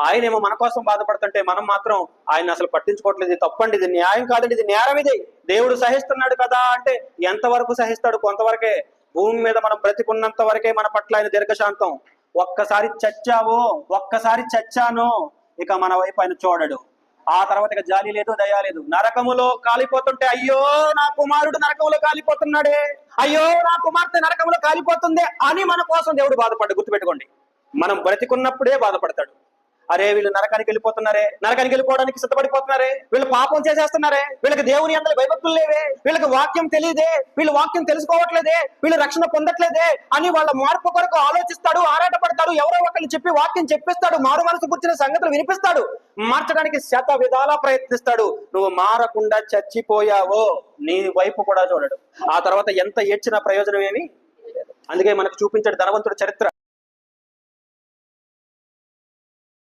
ఆయనేమో మన కోసం బాధపడుతుంటే మనం మాత్రం ఆయన అసలు పట్టించుకోవట్లేదు. తప్పండి ఇది న్యాయం కాదండి ఇది నేరం ఇది. దేవుడు సహిస్తున్నాడు కదా అంటే ఎంతవరకు సహిస్తాడు? కొంతవరకే భూమి మీద మనం బ్రతికున్నంత వరకే మన పట్ల ఆయన దీర్ఘశాంతం. ఒక్కసారి చచ్చావో ఒక్కసారి చచ్చానో ఇక మన వైపు ఆయన చూడడు. ఆ తర్వాత ఇక జాలి లేదు దయా లేదు. నరకములో కాలిపోతుంటే అయ్యో నా కుమారుడు నరకములో కాలిపోతున్నాడే. అయ్యో నా కుమార్తె నరకములో కాలిపోతుంది అని మన కోసం దేవుడు బాధపడ్డాడు గుర్తుపెట్టుకోండి. మనం బ్రతికున్నప్పుడే బాధపడతాడు. అరే వీళ్ళు నరకానికి వెళ్ళిపోతున్నారే. నరకానికి వెళ్ళిపోవడానికి సిద్ధపడిపోతున్నారే. వీళ్ళు పాపం చేసేస్తున్నారే. వీళ్ళకి దేవుని అందరి భయభక్తులు లేవే. వీళ్ళకి వాక్యం తెలియదే. వీళ్ళు వాక్యం తెలుసుకోవట్లేదే. వీళ్ళు రక్షణ పొందట్లేదే అని వాళ్ళ మార్పు కొరకు ఆలోచిస్తాడు ఆరాటపడతాడు ఎవరో ఒకరిని చెప్పి వాక్యం చెప్పిస్తాడు మారు మనసు కూర్చున్న సంగతులు వినిపిస్తాడు. మార్చడానికి శత విధాలా ప్రయత్నిస్తాడు. నువ్వు మారకుండా చచ్చిపోయావో నీ వైపు కూడా చూడడు. ఆ తర్వాత ఎంత ఏడ్చినా ప్రయోజనం ఏమి? అందుకే మనకు చూపించాడు ధనవంతుడు చరిత్ర.